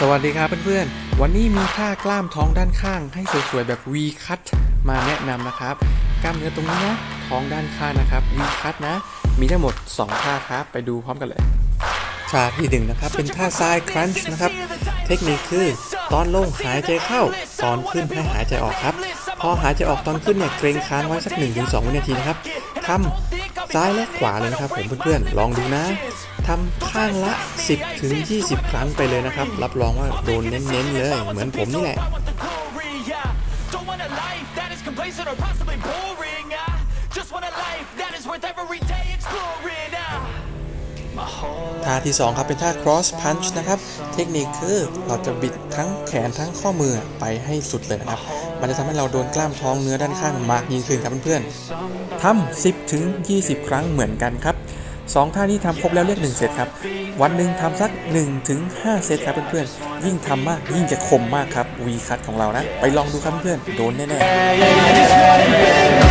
สวัสดีครับเพื่อนๆ วันนี้มีท่ากล้ามท้องด้านข้างให้สวยๆแบบ V cut มาแนะนำนะครับ กล้ามเนื้อตรงนี้นะท้องด้านข้างนะครับ V cut นะ มีทั้งหมด 2 ท่าครับ ไปดูพร้อมกันเลย ท่าที่หนึ่งนะครับ เป็นท่าซ้าย crunch นะครับ เทคนิคคือ ตอนลงหายใจเข้า ตอนขึ้นให้หายใจออกครับ พอหายใจออกตอนขึ้นเนี่ยเกรงค้างไว้สัก 1-2 วินาทีนะครับทำซ้ายและขวาเลยนะครับผมเพื่อนๆ ลองดูนะทำข้างละ 10ถึง20 ครั้งไปเลยนะครับ รับรองว่าโดนเน้นๆเลย เหมือนผมนี่แหละ ท่าที่ 2 ครับเป็นท่า cross punch นะครับ เทคนิคคือเราจะบิดทั้งแขนทั้งข้อมือไปให้สุดเลยนะครับ มันจะทำให้เราโดนกล้ามท้องเนื้อด้านข้างมากยิ่งขึ้นครับเพื่อนๆทำ10ถึง20ครั้งเหมือนกันครับสองท่านี้ทำครบแล้วเรียก1เซตครับ วันหนึ่งทำสัก1ถึง5เซตครับเพื่อนๆ ยิ่งทำมากยิ่งจะคมมากครับวีคัตของเรานะ ไปลองดูครับเพื่อนๆ โดนแน่ๆ